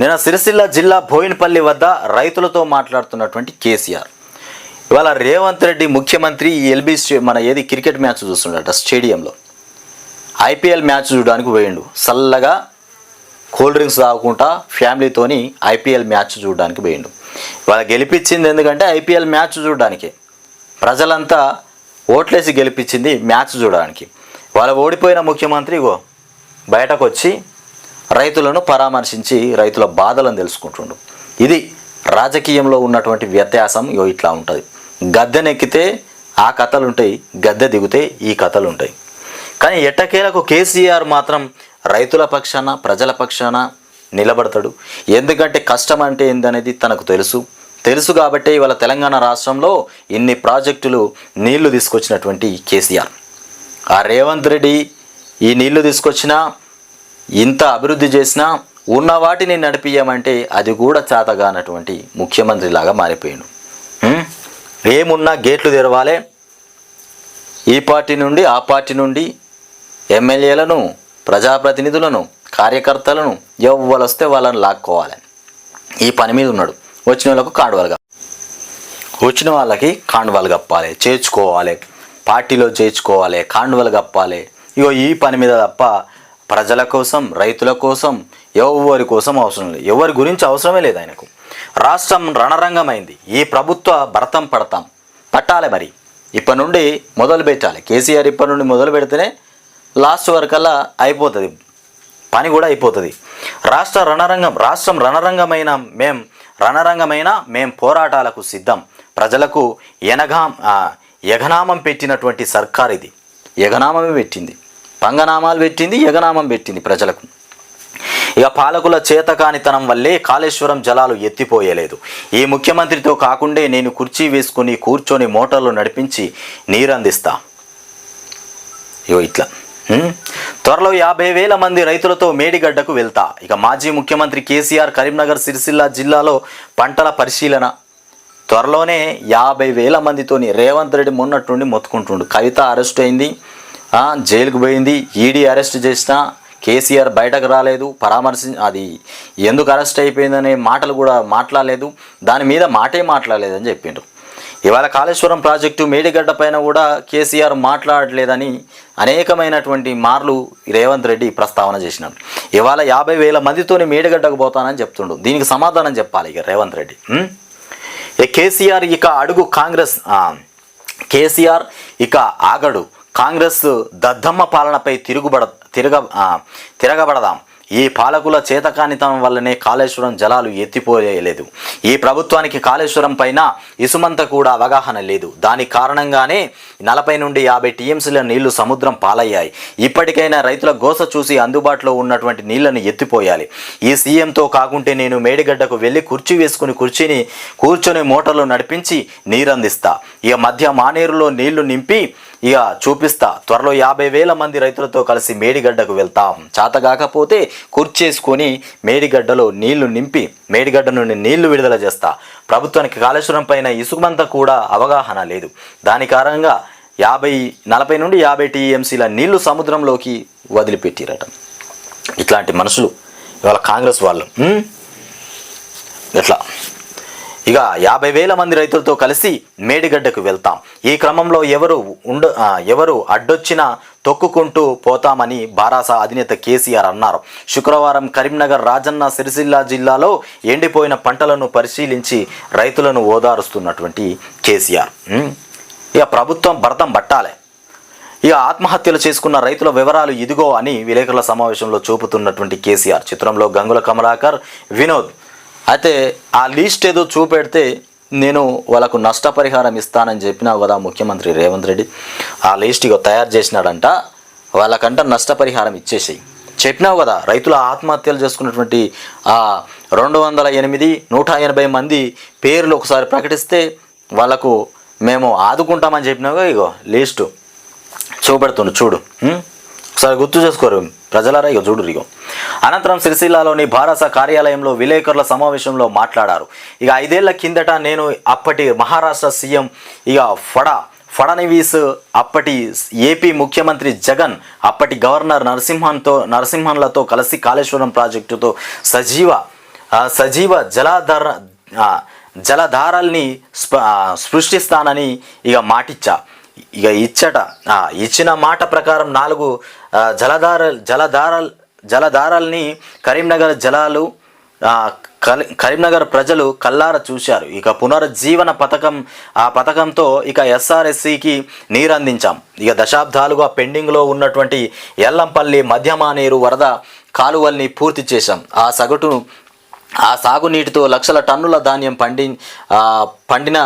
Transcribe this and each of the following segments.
నిన్న సిరిసిల్ల జిల్లా బోయినపల్లి వద్ద రైతులతో మాట్లాడుతున్నటువంటి కేసీఆర్. ఇవాళ రేవంత్ రెడ్డి ముఖ్యమంత్రి ఈ ఎల్బీ స్టే- మన ఏది క్రికెట్ మ్యాచ్ చూస్తుండట స్టేడియంలో. ఐపీఎల్ మ్యాచ్ చూడడానికి పోయిండు. చల్లగా కూల్ డ్రింక్స్ తాగుకుంటా ఫ్యామిలీతోని ఐపీఎల్ మ్యాచ్ చూడడానికి పోయిండు. ఇవాళ గెలిపించింది ఎందుకంటే ఐపీఎల్ మ్యాచ్ చూడడానికి. ప్రజలంతా ఓట్లేసి గెలిపించింది మ్యాచ్ చూడడానికి. వాళ్ళ ఓడిపోయిన ముఖ్యమంత్రి ఇగో బయటకు వచ్చి రైతులను పరామర్శించి రైతుల బాధలను తెలుసుకుంటుండు. ఇది రాజకీయంలో ఉన్నటువంటి వ్యత్యాసం ఇట్లా ఉంటుంది. గద్దెనెక్కితే ఆ కథలుంటాయి గద్దె దిగితే ఈ కథలుంటాయి. కానీ ఎట్టకేలకు కేసీఆర్ మాత్రం రైతుల పక్షాన ప్రజల పక్షాన నిలబడతాడు. ఎందుకంటే కష్టం అంటే ఏందనేది తనకు తెలుసు. తెలుసు కాబట్టి ఇవాళ తెలంగాణ రాష్ట్రంలో ఇన్ని ప్రాజెక్టులు నీళ్ళు తీసుకొచ్చినటువంటి కేసీఆర్. ఆ రేవంత్ రెడ్డి ఈ నీళ్ళు తీసుకొచ్చినా ఇంత అభివృద్ధి చేసినా ఉన్న వాటిని నడిపియమంటే అది కూడా చేతగానటువంటి ముఖ్యమంత్రిలాగా మారిపోయాడు. ఏమున్నా గేట్లు తెరవాలే. ఈ పార్టీ నుండి ఆ పార్టీ నుండి ఎమ్మెల్యేలను ప్రజాప్రతినిధులను కార్యకర్తలను ఎవరు వస్తే వాళ్ళని లాక్కోవాలి. ఈ పని మీద ఉన్నాడు. వచ్చిన వాళ్ళకు కాండవాలు వచ్చిన వాళ్ళకి కాండవాలు కప్పాలి. చేర్చుకోవాలి. పార్టీలో చేర్చుకోవాలి. కాండవాలు కప్పాలి. ఇగో ఈ పని మీద తప్ప ప్రజల కోసం రైతుల కోసం ఎవరి కోసం అవసరం లేదు. ఎవరి గురించి అవసరమే లేదు ఆయనకు. రాష్ట్రం రణరంగమైంది. ఈ ప్రభుత్వ భరతం పడతాం. పట్టాలి మరి. ఇప్పటి నుండి మొదలు పెట్టాలి. కేసీఆర్ ఇప్పటి నుండి మొదలు పెడితేనే లాస్ట్ వరకల్లా అయిపోతుంది. పని కూడా అయిపోతుంది. రాష్ట్ర రణరంగం రాష్ట్రం రణరంగమైన మేం రణరంగమైన మేం పోరాటాలకు సిద్ధం. ప్రజలకు ఎనగా యఘనామం పెట్టినటువంటి సర్కార్ ఇది. యఘనామమే పెట్టింది. పంగనామాలు పెట్టింది యగనామం పెట్టింది ప్రజలకు. ఇక పాలకుల చేతకానితనం వల్లే కాళేశ్వరం జలాలు ఎత్తిపోయలేదు. ఈ ముఖ్యమంత్రితో కాకుండే నేను కుర్చీ వేసుకుని కూర్చొని మోటార్లు నడిపించి నీరందిస్తా. ఇగో ఇట్లా. త్వరలో యాభై వేల మంది రైతులతో మేడిగడ్డకు వెళ్తా. ఇక మాజీ ముఖ్యమంత్రి కేసీఆర్ కరీంనగర్ సిరిసిల్ల జిల్లాలో పంటల పరిశీలన. త్వరలోనే యాభై వేల మందితోని రేవంత్ రెడ్డి మొన్నట్టుండి మొత్తుకుంటుండు. కవిత అరెస్ట్ అయింది. జైలుకు పోయింది. ఈడీ అరెస్ట్ చేసిన కేసీఆర్ బయటకు రాలేదు. పరామర్శి అది ఎందుకు అరెస్ట్ అయిపోయిందనే మాటలు కూడా మాట్లాడలేదు. దాని మీద మాటే మాట్లాడలేదని చెప్పిండ్రు. ఇవాళ కాళేశ్వరం ప్రాజెక్టు మేడిగడ్డ పైన కూడా కేసీఆర్ మాట్లాడలేదని అనేకమైనటువంటి మార్లు రేవంత్ రెడ్డి ప్రస్తావన చేసినాడు ఇవాళ యాభై వేల మందితోని మేడిగడ్డకు పోతానని చెప్తుండు. దీనికి సమాధానం చెప్పాలి ఇక రేవంత్ రెడ్డి. ఏ కేసీఆర్ ఇక అడుగు కాంగ్రెస్ కేసీఆర్ ఇక ఆగడు. కాంగ్రెస్ దద్దమ్మ పాలనపై తిరుగుబడ తిరగ తిరగబడదాం. ఈ పాలకుల చేతకానితనం వల్లనే కాళేశ్వరం జలాలు ఎత్తిపోయలేదు. ఈ ప్రభుత్వానికి కాళేశ్వరం పైన ఇసుమంత కూడా అవగాహన లేదు. దాని కారణంగానే నలభై నుండి యాభై టీఎంసీల నీళ్ళు సముద్రం పాలయ్యాయి. ఇప్పటికైనా రైతుల గోస చూసి అందుబాటులో ఉన్నటువంటి నీళ్ళను ఎత్తిపోయాలి. ఈ సీఎంతో కాకుంటే నేను మేడిగడ్డకు వెళ్ళి కుర్చీ వేసుకుని కుర్చీని కూర్చొని మోటార్లు నడిపించి నీరందిస్తా. ఇక మధ్య మానేరులో నీళ్ళు నింపి ఇక చూపిస్తా. త్వరలో యాభై వేల మంది రైతులతో కలిసి మేడిగడ్డకు వెళ్తాం. చేతగాకపోతే కుర్చేసుకొని మేడిగడ్డలో నీళ్ళు నింపి మేడిగడ్డ నుండి నీళ్ళు విడుదల చేస్తా. ప్రభుత్వానికి కాళేశ్వరం పైన ఇసుకమంతా కూడా అవగాహన లేదు. దాని కారణంగా యాభై నలభై నుండి యాభై టీఎంసీల నీళ్ళు సముద్రంలోకి వదిలిపెట్టిరట. ఇట్లాంటి మనుషులు ఇవాళ కాంగ్రెస్ వాళ్ళు. ఇట్లా ఇక యాభై వేల మంది రైతులతో కలిసి మేడిగడ్డకు వెళ్తాం. ఈ క్రమంలో ఎవరు ఉండ ఎవరు అడ్డొచ్చినా తొక్కుకుంటూ పోతామని బారాస అధినేత కేసీఆర్ అన్నారు. శుక్రవారం కరీంనగర్ రాజన్న సిరిసిల్ల జిల్లాలో ఎండిపోయిన పంటలను పరిశీలించి రైతులను ఓదారుస్తున్నటువంటి కేసీఆర్. ఇక ప్రభుత్వం భరతం పట్టాలి. ఇక ఆత్మహత్యలు చేసుకున్న రైతుల వివరాలు ఇదిగో అని విలేకరుల సమావేశంలో చూపుతున్నటువంటి కేసీఆర్. చిత్రంలో గంగుల కమలాకర్ వినోద్ అయితే ఆ లిస్ట్ ఏదో చూపెడితే నేను వాళ్ళకు నష్టపరిహారం ఇస్తానని చెప్పినావు కదా ముఖ్యమంత్రి రేవంత్ రెడ్డి. ఆ లిస్ట్ ఇక తయారు చేసినాడంట వాళ్ళకంట నష్టపరిహారం ఇచ్చేసేయి. చెప్పినావు కదా రైతుల ఆత్మహత్యలు చేసుకున్నటువంటి ఆ రెండు వందల ఎనిమిది నూట ఎనభై మంది పేర్లు ఒకసారి ప్రకటిస్తే వాళ్ళకు మేము ఆదుకుంటామని చెప్పినావు కదా ఇగో లిస్టు. చూపెడుతుండు చూడు. ఒకసారి గుర్తు చేసుకోరు. ప్రజలారా ఇక చూడు ఇగో. అనంతరం సిరిసిల్లాలోని భారస కార్యాలయంలో విలేకరుల సమావేశంలో మాట్లాడారు. ఇక ఐదేళ్ళ కిందట నేను అప్పటి మహారాష్ట్ర సీఎం ఇక ఫడా ఫడనవీస్ అప్పటి ఏపీ ముఖ్యమంత్రి జగన్ అప్పటి గవర్నర్ నరసింహన్తో నరసింహన్లతో కలిసి కాళేశ్వరం ప్రాజెక్టుతో సజీవ సజీవ జలాధార జలధారల్ని స్ప సృష్టిస్తానని ఇక మాటిచ్చా. ఇక ఇచ్చట ఇచ్చిన మాట ప్రకారం నాలుగు జలధార జలధార జలధారల్ని కరీంనగర్ జలాలు కరీంనగర్ ప్రజలు కల్లార చూశారు. ఇక పునరుజ్జీవన పథకం ఆ పథకంతో ఇక ఎస్ఆర్ఎస్సికి నీరు అందించాం ఇక దశాబ్దాలుగా పెండింగ్లో ఉన్నటువంటి ఎల్లంపల్లి మధ్యమానేరు వరద కాలువల్ని పూర్తి చేశాం. ఆ సగటు ఆ సాగునీటితో లక్షల టన్నుల ధాన్యం పండి పండిన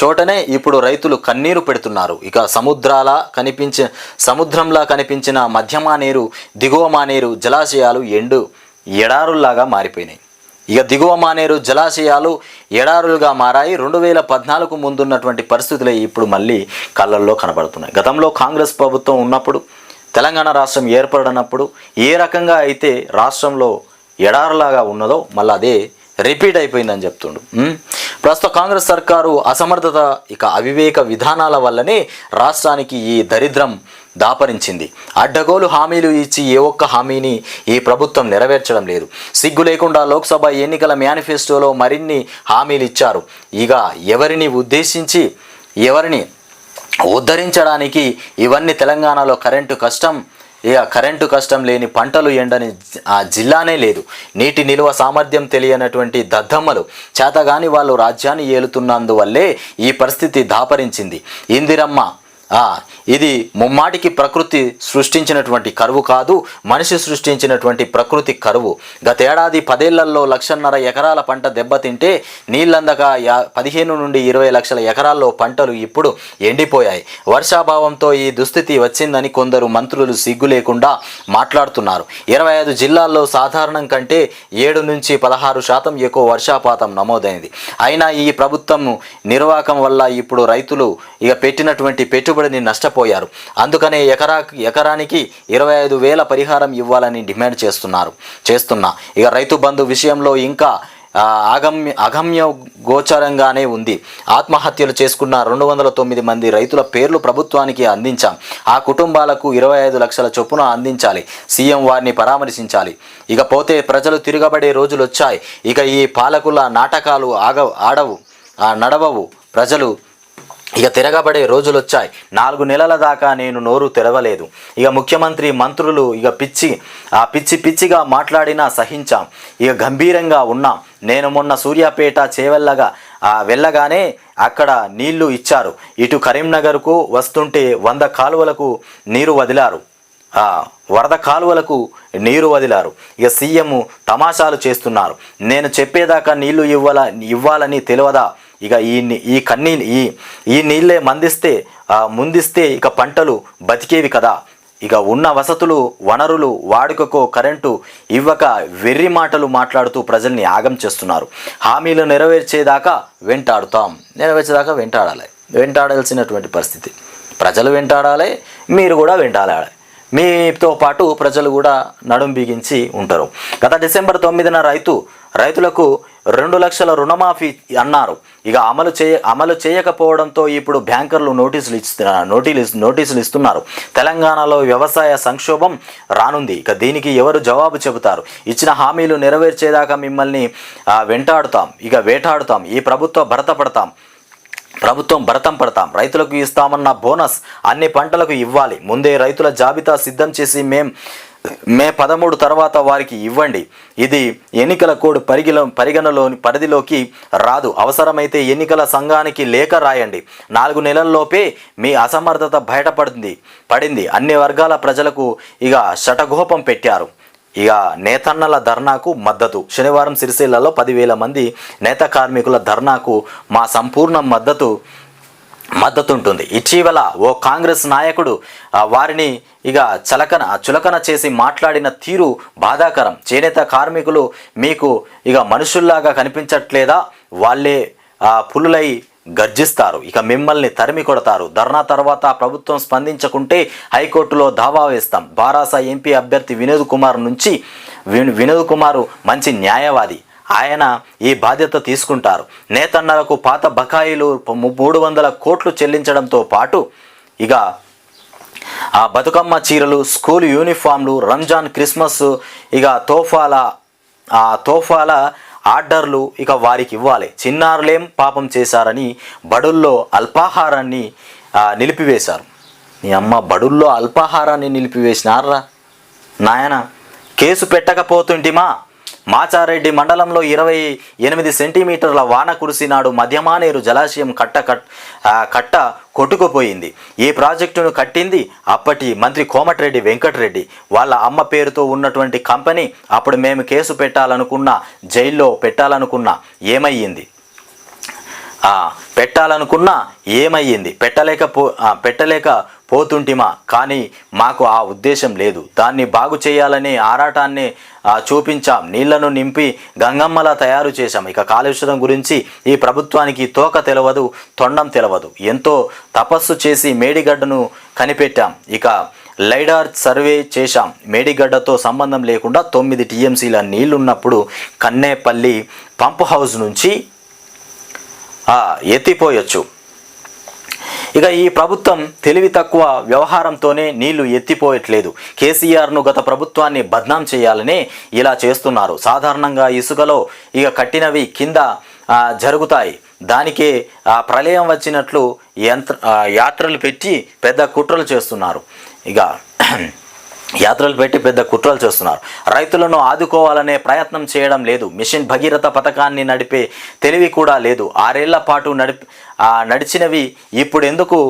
చోటనే ఇప్పుడు రైతులు కన్నీరు పెడుతున్నారు. ఇక సముద్రాల కనిపించే సముద్రంలా కనిపించిన మధ్యమా నీరు దిగువ మానేరు జలాశయాలు ఎండు ఎడారుల్లాగా మారిపోయినాయి. ఇక దిగువ మానేరు జలాశయాలు ఎడారులుగా మారాయి. రెండు వేల పద్నాలుగు ముందున్నటువంటి పరిస్థితులే ఇప్పుడు మళ్ళీ కళ్ళల్లో కనబడుతున్నాయి. గతంలో కాంగ్రెస్ ప్రభుత్వం ఉన్నప్పుడు తెలంగాణ రాష్ట్రం ఏర్పడినప్పుడు ఏ రకంగా అయితే రాష్ట్రంలో ఎడారులాగా ఉన్నదో మళ్ళీ అదే రిపీట్ అయిపోయిందని చెప్తుండు. ప్రస్తుత కాంగ్రెస్ సర్కారు అసమర్థత ఇక అవివేక విధానాల వల్లనే రాష్ట్రానికి ఈ దరిద్రం దాపరించింది. అడ్డగోలు హామీలు ఇచ్చి ఏ ఒక్క హామీని ఈ ప్రభుత్వం నెరవేర్చడం లేదు. సిగ్గు లేకుండా లోక్సభ ఎన్నికల మేనిఫెస్టోలో మరిన్ని హామీలు ఇచ్చారు. ఇక ఎవరిని ఉద్దేశించి ఎవరిని ఉద్ధరించడానికి ఇవన్నీ తెలంగాణలో కరెంటు కష్టం ఇక కరెంటు కష్టం లేని పంటలు ఎండని ఆ జిల్లానే లేదు. నీటి నిల్వ సామర్థ్యం తెలియనటువంటి దద్దమ్మలు చేతగాని వాళ్ళు రాజ్యాన్ని ఏలుతున్నందువల్లే ఈ పరిస్థితి దాపరించింది. ఇందిరమ్మ ఇది ముమ్మాటికి ప్రకృతి సృష్టించినటువంటి కరువు కాదు మనిషి సృష్టించినటువంటి ప్రకృతి కరువు. గతేడాది పదేళ్ళలో లక్షన్నర ఎకరాల పంట దెబ్బతింటే నీళ్ళందక యా పదిహేను నుండి ఇరవై లక్షల ఎకరాల్లో పంటలు ఇప్పుడు ఎండిపోయాయి. వర్షాభావంతో ఈ దుస్థితి వచ్చిందని కొందరు మంత్రులు సిగ్గు లేకుండా మాట్లాడుతున్నారు. ఇరవై ఐదు జిల్లాల్లో సాధారణం కంటే ఏడు నుంచి పదహారు శాతం ఎక్కువ వర్షాపాతం నమోదైంది. అయినా ఈ ప్రభుత్వం నిర్వాహకం వల్ల ఇప్పుడు రైతులు ఇక పెట్టినటువంటి పెట్టుబడి పెట్టుబడిని నష్టపోయారు. అందుకనే ఎకరా ఎకరానికి ఇరవై ఐదు వేల పరిహారం ఇవ్వాలని డిమాండ్ చేస్తున్నారు చేస్తున్నా. ఇక రైతు బంధు విషయంలో ఇంకా అగమ్య అగమ్య గోచరంగానే ఉంది. ఆత్మహత్యలు చేసుకున్న రెండు వందల తొమ్మిది మంది రైతుల పేర్లు ప్రభుత్వానికి అందించాం. ఆ కుటుంబాలకు ఇరవై ఐదు లక్షల చొప్పున అందించాలి. సీఎం వారిని పరామర్శించాలి. ఇక పోతే ప్రజలు తిరగబడే రోజులు వచ్చాయి ఇక ఈ పాలకుల నాటకాలు ఆగ ఆడవు నడవవు. ప్రజలు ఇక తిరగబడే రోజులు వచ్చాయి నాలుగు నెలల దాకా నేను నోరు తెరవలేదు. ఇక ముఖ్యమంత్రి మంత్రులు ఇక పిచ్చి ఆ పిచ్చి పిచ్చిగా మాట్లాడినా సహించాం. ఇక గంభీరంగా ఉన్నాం. నేను మొన్న సూర్యాపేట చేవెళ్ళగా ఆ వెళ్ళగానే అక్కడ నీళ్ళు ఇచ్చారు. ఇటు కరీంనగర్కు వస్తుంటే వంద కాలువలకు నీరు వదిలారు. వరద కాలువలకు నీరు వదిలారు. ఇక సీఎం తమాషాలు చేస్తున్నారు. నేను చెప్పేదాకా నీళ్ళు ఇవ్వాల ఇవ్వాలని తెలియదా ఇక ఈ ఈ కన్నీ ఈ ఈ నీళ్ళే మందిస్తే ముందిస్తే ఇక పంటలు బతికేవి కదా. ఇక ఉన్న వసతులు వనరులు వాడుకకు కరెంటు ఇవ్వక వెర్రి మాటలు మాట్లాడుతూ ప్రజల్ని ఆగం చేస్తున్నారు. హామీలు నెరవేర్చేదాకా వెంటాడుతాం. నెరవేర్చేదాకా వెంటాడాలి. వెంటాడాల్సినటువంటి పరిస్థితి. ప్రజలు వెంటాడాలి మీరు కూడా వెంటాడాలి. మీతో పాటు ప్రజలు కూడా నడుం బిగించి ఉంటారు. గత డిసెంబర్ తొమ్మిదిన రైతు రైతులకు రెండు లక్షల రుణమాఫీ అన్నారు. ఇక అమలు చేయ అమలు చేయకపోవడంతో ఇప్పుడు బ్యాంకర్లు నోటీసులు ఇస్తున్న నోటీలు నోటీసులు ఇస్తున్నారు. తెలంగాణలో వ్యవసాయ సంక్షోభం రానుంది. ఇక దీనికి ఎవరు జవాబు చెబుతారు? ఇచ్చిన హామీలు నెరవేర్చేదాకా మిమ్మల్ని వెంటాడుతాం. ఇక వేటాడుతాం. ఈ ప్రభుత్వ భరత పడతాం. ప్రభుత్వం భరతం పడతాం. రైతులకు ఇస్తామన్న బోనస్ అన్ని పంటలకు ఇవ్వాలి. ముందే రైతుల జాబితా సిద్ధం చేసి మేం మే పదమూడు తర్వాత వారికి ఇవ్వండి. ఇది ఎన్నికల కోడ్ పరిగిలో పరిగణలోని పరిధిలోకి రాదు. అవసరమైతే ఎన్నికల సంఘానికి లేఖ రాయండి. నాలుగు నెలల్లోపే మీ అసమర్థత బయటపడింది పడింది. అన్ని వర్గాల ప్రజలకు ఇక శటగోపం పెట్టారు. ఇక నేతన్నల ధర్నాకు మద్దతు. శనివారం సిరిసిల్లలో పదివేల మంది నేత కార్మికుల ధర్నాకు మా సంపూర్ణ మద్దతు. మద్దతు ఉంటుంది ఇటీవల ఓ కాంగ్రెస్ నాయకుడు వారిని ఇక చలకన చులకన చేసి మాట్లాడిన తీరు బాధాకరం. చేనేత కార్మికులు మీకు ఇక మనుషుల్లాగా కనిపించట్లేదా? వాళ్ళే పులులై గర్జిస్తారు. ఇక మిమ్మల్ని తరిమి కొడతారు. ధర్నా తర్వాత ప్రభుత్వం స్పందించకుంటే హైకోర్టులో దావా వేస్తాం. బారాస ఎంపీ అభ్యర్థి వినోద్ కుమార్ నుంచి వినోద్ కుమార్ మంచి న్యాయవాది. ఆయన ఈ బాధ్యత తీసుకుంటారు. నేతన్నలకు పాత బకాయిలు మూడు వందల కోట్లు చెల్లించడంతో పాటు ఇక ఆ బతుకమ్మ చీరలు స్కూల్ యూనిఫామ్లు రంజాన్ క్రిస్మస్ ఇక తోఫాల ఆ తోఫాల ఆర్డర్లు ఇక వారికి ఇవ్వాలి. చిన్నారులేం పాపం చేశారని బడుల్లో అల్పాహారాన్ని నిలిపివేశారు. నీ అమ్మ బడుల్లో అల్పాహారాన్ని నిలిపివేసినారా? నాయన కేసు పెట్టకపోతుంటిమా? మాచారెడ్డి మండలంలో ఇరవై ఎనిమిది సెంటీమీటర్ల వాన కురిసినాడు మధ్యమానేరు జలాశయం కట్ట కట్ కట్ట కొట్టుకుపోయింది. ఈ ప్రాజెక్టును కట్టింది అప్పటి మంత్రి కోమటిరెడ్డి వెంకటరెడ్డి. వాళ్ళ అమ్మ పేరుతో ఉన్నటువంటి కంపెనీ అప్పుడు మేము కేసు పెట్టాలనుకున్నా జైల్లో పెట్టాలనుకున్నా ఏమయ్యింది? పెట్టాలనుకున్నా ఏమయ్యింది? పెట్టలేకపో పెట్టలేక పోతుంటిమా? కానీ మాకు ఆ ఉద్దేశం లేదు. దాన్ని బాగు చేయాలనే ఆరాటాన్ని చూపించాం. నీళ్ళను నింపి గంగమ్మలా తయారు చేశాం. ఇక కాళేశ్వరం గురించి ఈ ప్రభుత్వానికి తోక తెలవదు తొండం తెలవదు. ఎంతో తపస్సు చేసి మేడిగడ్డను కనిపెట్టాం. ఇక లైడార్ సర్వే చేశాం. మేడిగడ్డతో సంబంధం లేకుండా తొమ్మిది టీఎంసీల నీళ్ళున్నప్పుడు కన్నేపల్లి పంప్ హౌస్ నుంచి ఎత్తిపోయొచ్చు. ఇక ఈ ప్రభుత్వం తెలివి తక్కువ వ్యవహారంతోనే నీళ్ళు ఎత్తిపోయట్లేదు. కేసీఆర్ను గత ప్రభుత్వాన్ని బద్నాం చేయాలనే ఇలా చేస్తున్నారు. సాధారణంగా ఇసుకలో ఇక కట్టినవి కింద జరుగుతాయి. దానికే ఆ ప్రళయం వచ్చినట్లు యంత్ర యాత్రలు పెట్టి పెద్ద కుట్రలు చేస్తున్నారు. ఇక యాత్రలు పెట్టి పెద్ద కుట్రలు చేస్తున్నారు. రైతులను ఆదుకోవాలనే ప్రయత్నం చేయడం లేదు. మిషన్ భగీరథ పథకాన్ని నడిపే తెలివి కూడా లేదు. ఆరేళ్ళ పాటు నడిపి నడిచినవి ఇప్పుడు ఎందుకు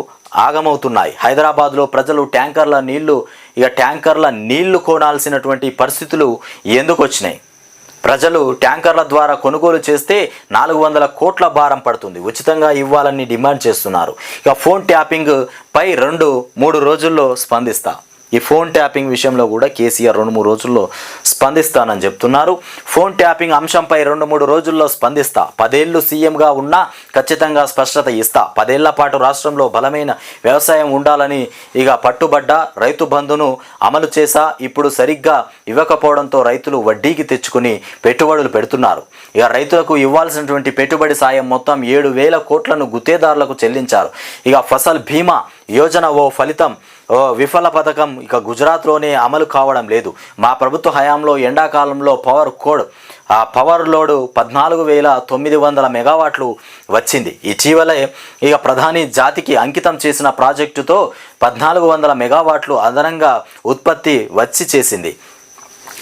ఆగమవుతున్నాయి? హైదరాబాద్లో ప్రజలు ట్యాంకర్ల నీళ్ళు ఇక ట్యాంకర్ల నీళ్ళు కొనాల్సినటువంటి పరిస్థితులు ఎందుకు వచ్చినాయి? ప్రజలు ట్యాంకర్ల ద్వారా కొనుగోలు చేస్తే నాలుగు వందల కోట్ల భారం పడుతుంది. ఉచితంగా ఇవ్వాలని డిమాండ్ చేస్తున్నారు. ఇక ఫోన్ ట్యాపింగ్ పై రెండు మూడు రోజుల్లో స్పందిస్తా. ఈ ఫోన్ ట్యాపింగ్ విషయంలో కూడా కేసీఆర్ రెండు మూడు రోజుల్లో స్పందిస్తానని చెప్తున్నారు. ఫోన్ ట్యాపింగ్ అంశంపై రెండు మూడు రోజుల్లో స్పందిస్తా. పదేళ్ళు సీఎంగా ఉన్నా ఖచ్చితంగా స్పష్టత ఇస్తా. పదేళ్ళ పాటు రాష్ట్రంలో బలమైన వ్యవసాయం ఉండాలని ఇక పట్టుబడ్డ. రైతు బంధును అమలు చేసా. ఇప్పుడు సరిగ్గా ఇవ్వకపోవడంతో రైతులు వడ్డీకి తెచ్చుకుని పెట్టుబడులు పెడుతున్నారు. ఇక రైతులకు ఇవ్వాల్సినటువంటి పెట్టుబడి సాయం మొత్తం ఏడు వేల కోట్లను గుత్తేదారులకు చెల్లించారు. ఇక ఫసల్ బీమా యోజన ఓ ఫలితం ఓ విఫల పథకం. ఇక గుజరాత్లోనే అమలు కావడం లేదు. మా ప్రభుత్వ హయాంలో ఎండాకాలంలో పవర్ కోడ్ ఆ పవర్ లోడ్ పద్నాలుగు వేల తొమ్మిది వందల మెగావాట్లు వచ్చింది. ఇటీవలే ఇక ప్రధాని జాతికి అంకితం చేసిన ప్రాజెక్టుతో పద్నాలుగు వందల మెగావాట్లు అదనంగా ఉత్పత్తి వచ్చి చేసింది.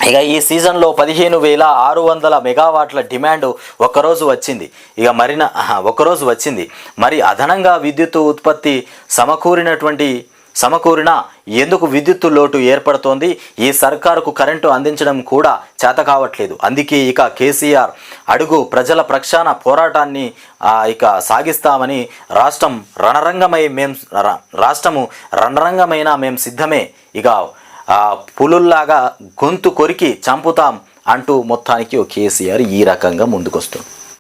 ఇక ఈ సీజన్లో పదిహేను వేల ఆరు వందల మెగావాట్ల డిమాండ్ ఒకరోజు వచ్చింది. ఇక మరిన ఒకరోజు వచ్చింది. మరి అదనంగా విద్యుత్ ఉత్పత్తి సమకూరినటువంటి సమకూరిన ఎందుకు విద్యుత్తు లోటు ఏర్పడుతోంది? ఈ సర్కారుకు కరెంటు అందించడం కూడా చేత కావట్లేదు. అందుకే ఇక కేసీఆర్ అడుగు ప్రజల ప్రక్షాణ పోరాటాన్ని ఇక సాగిస్తామని రాష్ట్రం రణరంగమై మేం రాష్ట్రము రణరంగమైన మేం సిద్ధమే. ఇక పులుల్లాగా గొంతు కొరికి చంపుతాం అంటూ మొత్తానికి ఓ కేసీఆర్ ఈ రకంగా ముందుకొస్తుంది